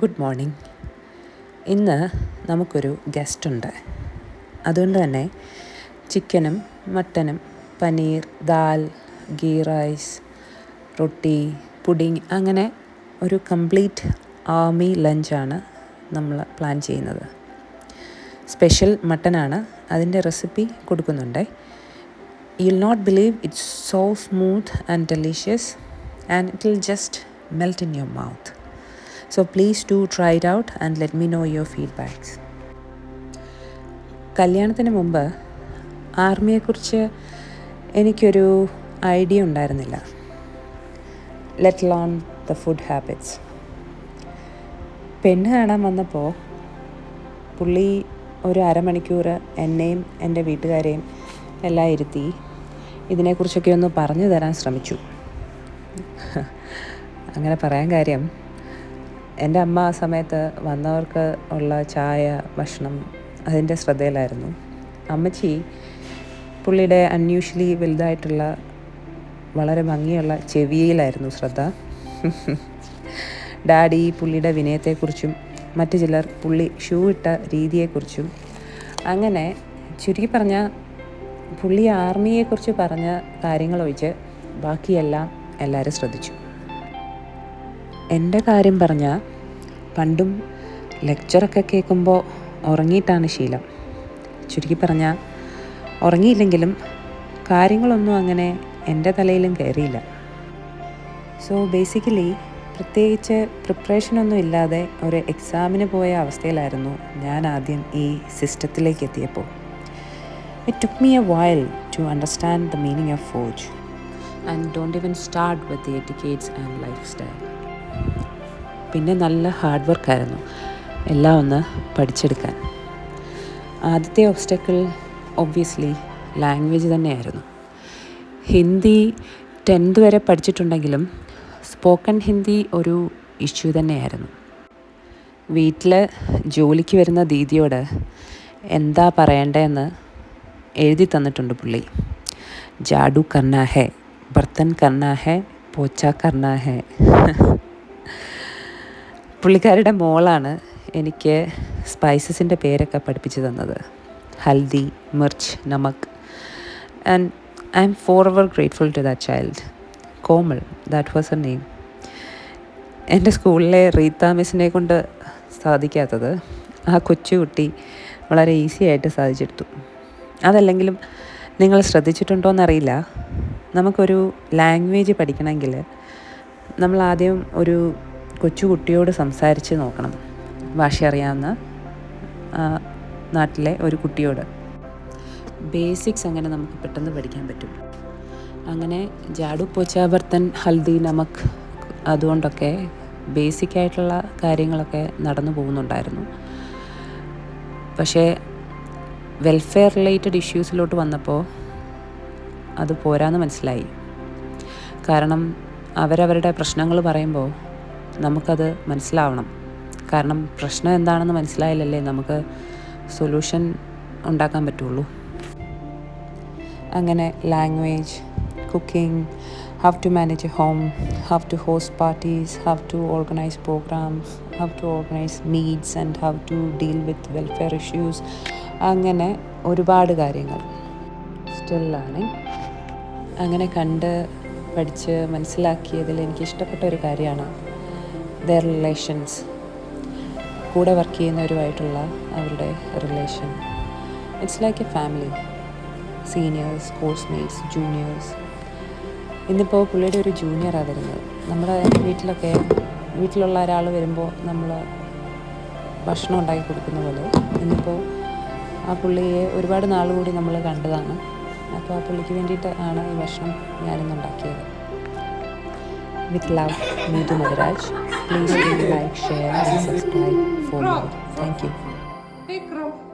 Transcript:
Good morning ഇന്ന് നമുക്കൊരു guest ഉണ്ട് അതുകൊണ്ട് തന്നെ ചിക്കനും മട്ടനും paneer dal ghee rice roti pudding അങ്ങനെ ഒരു കംപ്ലീറ്റ് ആർമി ലഞ്ചാണ് നമ്മൾ പ്ലാൻ ചെയ്യുന്നത്. സ്പെഷ്യൽ മട്ടനാണ് അതിന്റെ റെസിപ്പി കൊടുക്കുന്നുണ്ട്. You will not believe it's so smooth and delicious and it will just melt in your mouth So please do try it out and let me know your feedbacks. കല്യാണത്തിന് മുമ്പ് ആർമിയെക്കുറിച്ച് എനിക്കൊരു idea ഉണ്ടായിരുന്നില്ല. Let alone the food habits പെണ്ണ് കാണാൻ വന്നപ്പോൾ പുള്ളി ഒരു അരമണിക്കൂർ എന്നെയും എന്റെ വീട്ടുകാരെയും എല്ലാം ഇരുത്തി ഇതിനെക്കുറിച്ചൊക്കെ ഒന്ന് പറഞ്ഞു തരാൻ ശ്രമിച്ചു. അങ്ങനെ പറയാൻ കാര്യം എന്റെ അമ്മ ആ സമയത്ത് വന്നവർക്ക് ഉള്ള ചായ ഭക്ഷണം അതിന്റെ ശ്രദ്ധയിലായിരുന്നു. അമ്മച്ചി പുള്ളിയുടെ അൺയൂഷ്വലി വലുതായിട്ടുള്ള വളരെ ഭംഗിയുള്ള ചെവിയിലായിരുന്നു ശ്രദ്ധ. ഡാഡി പുള്ളിയുടെ വിനയത്തെക്കുറിച്ചും മറ്റു ചിലർ പുള്ളി ഷൂ ഇട്ട രീതിയെക്കുറിച്ചും അങ്ങനെ ചുരുക്കി പറഞ്ഞ പുള്ളി ആർമിയെക്കുറിച്ച് പറഞ്ഞ കാര്യങ്ങൾ ഒഴിച്ച് ബാക്കിയെല്ലാം എല്ലാവരും ശ്രദ്ധിച്ചു. എന്റെ കാര്യം പറഞ്ഞാൽ പണ്ടും ലെക്ചറൊക്കെ കേൾക്കുമ്പോൾ ഉറങ്ങിയിട്ടാണ് ശീലം. ചുരുക്കി പറഞ്ഞാൽ ഉറങ്ങിയില്ലെങ്കിലും കാര്യങ്ങളൊന്നും അങ്ങനെ എന്റെ തലയിലും കയറിയില്ല. സോ ബേസിക്കലി പ്രത്യേകിച്ച് പ്രിപ്പറേഷനൊന്നും ഇല്ലാതെ ഒരു എക്സാമിന് പോയ അവസ്ഥയിലായിരുന്നു ഞാൻ ആദ്യം ഈ സിസ്റ്റത്തിലേക്ക് എത്തിയപ്പോൾ it took me a while to understand the meaning of ഫോജ് and don't even start with the etiquettes and lifestyle പിന്നെ നല്ല ഹാർഡ് വർക്കായിരുന്നു എല്ലാം ഒന്ന് പഠിച്ചെടുക്കാൻ. ആദ്യത്തെ ഒബ്സ്റ്റക്കിൾ ഒബ്വിയസ്ലി ലാംഗ്വേജ് തന്നെയായിരുന്നു. ഹിന്ദി ടെൻത്ത് വരെ പഠിച്ചിട്ടുണ്ടെങ്കിലും സ്പോക്കൺ ഹിന്ദി ഒരു ഇഷ്യൂ തന്നെയായിരുന്നു. വീട്ടിൽ ജോലിക്ക് വരുന്ന ദീദിയോട് എന്താ പറയേണ്ടതെന്ന് എഴുതി തന്നിട്ടുണ്ട് പുള്ളി. ജാഡു കർണ ഹെ ബർത്തൻ കർണ പോച്ച കർണ ഹെ പുള്ളിക്കാരുടെ മോളാണ് എനിക്ക് സ്പൈസസിന്റെ പേരൊക്കെ പഠിപ്പിച്ചു തന്നത്. ഹൽദി മിർച്ച് നമക്. And I'm forever grateful to that child Komal that was a name എന്റെ സ്കൂളിലെ റീത്ത മിസ്സിനെ കൊണ്ട് സാധിക്കാത്തത് ആ കൊച്ചുകുട്ടി വളരെ ഈസി ആയിട്ട് സാധിച്ചെടുത്തു. അതല്ലെങ്കിലും നിങ്ങൾ ശ്രദ്ധിച്ചിട്ടുണ്ടോ ശ്രദ്ധിച്ചിട്ടുണ്ടോയെന്നറിയില്ല നമുക്കൊരു ലാംഗ്വേജ് പഠിക്കണമെങ്കിൽ നമ്മൾ ആദ്യം ഒരു കൊച്ചുകുട്ടിയോട് സംസാരിച്ച് നോക്കണം. ഭാഷ അറിയാവുന്ന നാട്ടിലെ ഒരു കുട്ടിയോട്. ബേസിക്സ് അങ്ങനെ നമുക്ക് പെട്ടെന്ന് പഠിക്കാൻ പറ്റും. അങ്ങനെ ജാഡു പോച്ചാവർത്തൻ ഹൽദി നമക് അതുകൊണ്ടൊക്കെ ബേസിക് ആയിട്ടുള്ള കാര്യങ്ങളൊക്കെ നടന്നു പോകുന്നുണ്ടായിരുന്നു. പക്ഷേ വെൽഫെയർ റിലേറ്റഡ് ഇഷ്യൂസിലോട്ട് വന്നപ്പോൾ അത് പോരാന്ന് മനസ്സിലായി. കാരണം അവരവരുടെ പ്രശ്നങ്ങൾ പറയുമ്പോൾ നമുക്കത് മനസ്സിലാവണം. കാരണം പ്രശ്നം എന്താണെന്ന് മനസ്സിലായില്ലല്ലേ? നമുക്ക് സൊല്യൂഷൻ ഉണ്ടാക്കാൻ പറ്റുള്ളൂ. അങ്ങനെ language cooking how to manage a home how to host parties how to organise programmes how to organise meets and how to deal with welfare issues അങ്ങനെ ഒരുപാട് കാര്യങ്ങൾ. സ്റ്റിൽ ലേണിംഗ് അങ്ങനെ കണ്ട് പഠിച്ച് മനസ്സിലാക്കിയതിൽ എനിക്ക് ഇഷ്ടപ്പെട്ട ഒരു കാര്യമാണ് ദർ റിലേഷൻസ് കൂടെ വർക്ക് ചെയ്യുന്നവരുമായിട്ടുള്ള അവരുടെ relation it's like a family seniors course mates juniors ഇന്നിപ്പോൾ പുള്ളിയുടെ ഒരു ജൂനിയറാണ് വരുന്നത്. നമ്മുടെ വീട്ടിലൊക്കെ വീട്ടിലുള്ള ഒരാൾ വരുമ്പോൾ നമ്മൾ ഭക്ഷണം ഉണ്ടാക്കി കൊടുക്കുന്ന പോലെ ഇന്നിപ്പോൾ ആ പുള്ളിയെ ഒരുപാട് നാൾ കൂടി നമ്മൾ കണ്ടതാണ്. അപ്പോൾ ആ പുള്ളിക്ക് വേണ്ടിയിട്ട് ആണ് ഈ ഭക്ഷണം ഞാനിന്ന് ഉണ്ടാക്കിയത്. With love, Neetu Maharaj. Please do like, share and subscribe for more. Thank you.